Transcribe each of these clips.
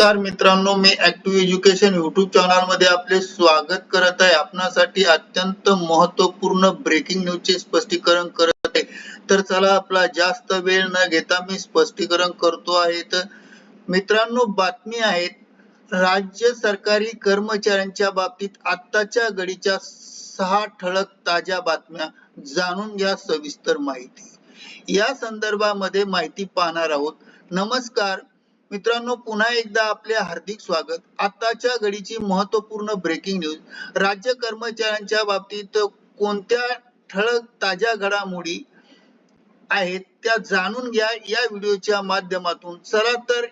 तर मित्रांनो मी ऍक्टिव्ह एज्युकेशन युट्यूब चॅनलमध्ये आपले स्वागत करत आहे. आपणासाठी अत्यंत महत्त्वपूर्ण ब्रेकिंग न्यूज चे स्पष्टीकरण करत आहे. तर चला आपला जास्त वेळ न घेता मी स्पष्टीकरण करतो आहे. तर मित्रांनो बातमी आहेत राज्य सरकारी कर्मचाऱ्यांच्या बाबतीत आत्ताच्या घडीच्या सहा ठळक ताज्या बातम्या जाणून घ्या सविस्तर माहिती. या संदर्भामध्ये माहिती पाहणार आहोत. नमस्कार मित्रांनो पुन्हा एकदा आपले हार्दिक स्वागत. आताच्या घडीची महत्त्वपूर्ण ब्रेकिंग न्यूज राज्य कर्मचाऱ्यांच्या बाबतीत कोणत्या ठळक ताज्या घडामोडी आहेत त्या जाणून घ्या या व्हिडिओच्या माध्यमातून. चला तर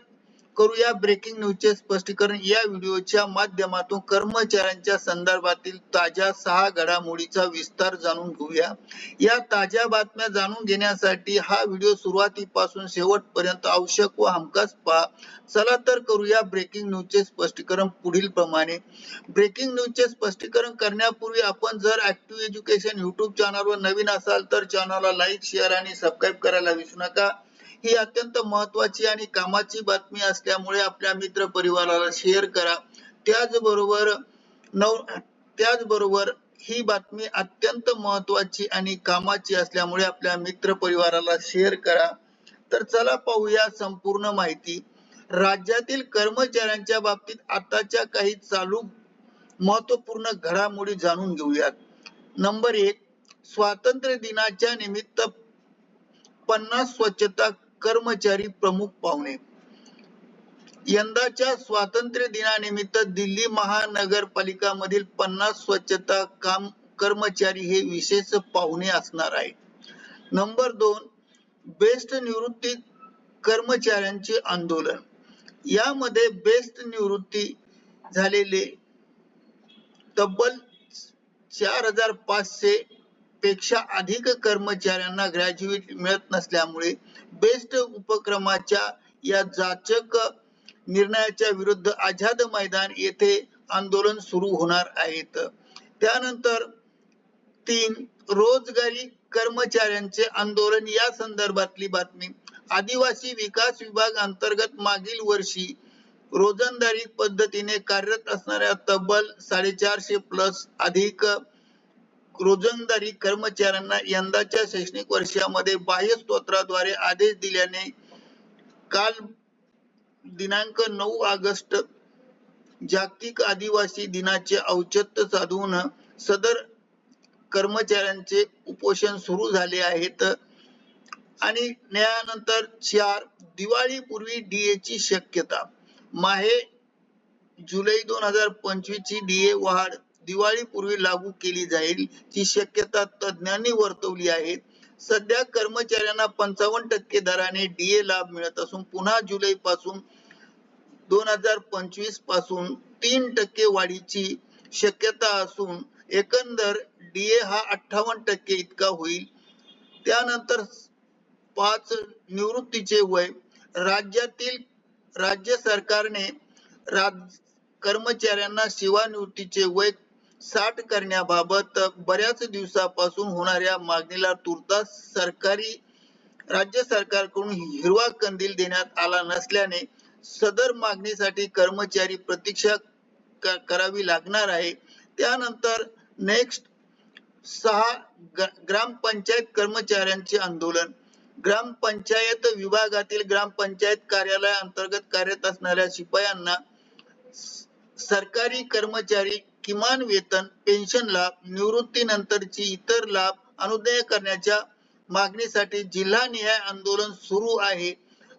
करूया ब्रेकिंग न्यूजचे स्पष्टीकरण. या व्हिडिओच्या माध्यमातून कर्मचाऱ्यांच्या संदर्भातील ताज्या सहा घडामोडीचा विस्तार जाणून घेऊया. या ताज्या बातम्या जाणून घेण्यासाठी हा व्हिडिओ सुरुवातीपासून शेवटपर्यंत आवश्यक व हमखास पहा. चला तर करूया ब्रेकिंग न्यूजचे स्पष्टीकरण पुढील प्रमाणे. ब्रेकिंग न्यूजचे स्पष्टीकरण करण्यापूर्वी आपण जर ऍक्टिव्ह एज्युकेशन युट्यूब चॅनलवर नवीन असाल तर चॅनलला लाईक शेअर आणि सबस्क्राईब करायला विसरू नका. ही अत्यंत महत्वाची आणि कामाची बातमी असल्यामुळे आपल्या मित्र परिवाराला शेअर करा. त्याचबरोबर नव त्याचबरोबर ही बातमी अत्यंत महत्वाची आणि कामाची असल्यामुळे आपल्या मित्र परिवाराला शेअर करा. तर चला पाहूया संपूर्ण माहिती. राज्यातील कर्मचाऱ्यांच्या बाबतीत आताच्या काही चालू महत्त्वपूर्ण घडामोडी जाणून घेऊयात. नंबर एक स्वातंत्र्य दिनाच्या निमित्त पन्नास स्वच्छता कर्मचारी प्रमुख पाहुणे. यंदाच्या स्वातंत्र्य दिनानिमित्त दिल्ली महानगरपालिका मधील पन्नास स्वच्छता काम कर्मचारी हे विशेष पाहुणे असणार आहे नंबर दोन बेस्ट निवृत्ती कर्मचाऱ्यांचे आंदोलन. यामध्ये बेस्ट निवृत्ती झालेले तब्बल चार हजार पाचशे पेक्षा अधिक कर्मचाऱ्यांना ग्रॅज्युएट मिळत नसल्यामुळे बेस्ट उपक्रमाच्या या जाचक निर्णयाच्या विरुद्ध आझाद मैदान येथे आंदोलन सुरू होणार आहेत. त्यानंतर तीन रोजगारी कर्मचाऱ्यांचे आंदोलन या संदर्भातली बातमी. आदिवासी विकास विभाग अंतर्गत मागील वर्षी रोजंदारी पद्धतीने कार्यरत असणाऱ्या तब्बल साडेचारशे प्लस अधिक रोजंदारी कर्मचाऱ्यांना यंदाच्या शैक्षणिक वर्षामध्ये बाह्य स्तोत्राद्वारे आदेश दिल्याने काल दिनांक नऊ ऑगस्ट जागतिक आदिवासी दिनाचे औचित्य साधून सदर कर्मचाऱ्यांचे उपोषण सुरू झाले आहेत. आणि न्यायानंतर चार दिवाळीपूर्वी डीए ची शक्यता. माहे जुलै दोन हजार पंचवीस ची डीए वाढ दिवाळीपूर्वी लागू केली जाईल ही शक्यता तज्ज्ञांनी वर्तवली आहे. सध्या कर्मचाऱ्यांना पंचावन्न टक्के दराने डीए लाभ मिळत असून पुन्हा जुलै पासून दोन हजार पंचवीसपासून तीन टक्के वाढीची शक्यता असून एकंदर डीए हा अठ्ठावन्न टक्के इतका होईल. त्यानंतर पाच निवृत्तीचे वय. राज्यातील राज्य सरकारने राज कर्मचाऱ्यांना सेवानिवृत्तीचे वय साठ करण्याबाबत बऱ्याच दिवसापासून होणाऱ्या मागणीला तुर्तास सरकारी राज्य सरकारकडून हिरवा कंदील देण्यात आला नसल्याने सदर मागणीसाठी कर्मचारी प्रतीक्षा करावी लागणार आहे. त्यानंतर नेक्स्ट सहा ग्रामपंचायत कर्मचाऱ्यांचे आंदोलन. ग्रामपंचायत विभागातील ग्रामपंचायत कार्यालया अंतर्गत कार्यरत असणाऱ्या शिपायांना सरकारी कर्मचारी किमान वेतन पेन्शन लाभ निवृत्तीनंतरची इतर लाभ अनुदय करण्याच्या मागणीसाठी जिल्हानिहाय आंदोलन सुरू आहे.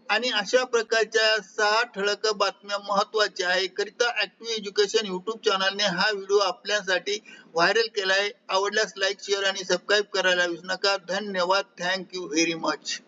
आणि अशा प्रकारच्या सहा ठळक बातम्या महत्त्वाच्या आहे. करिता ऍक्टिव्ह एज्युकेशन युट्यूब चॅनलने हा व्हिडिओ आपल्यासाठी व्हायरल केला आहे आवडल्यास लाईक शेअर आणि सबस्क्राईब करायला विसरू नका. धन्यवाद. Thank you very much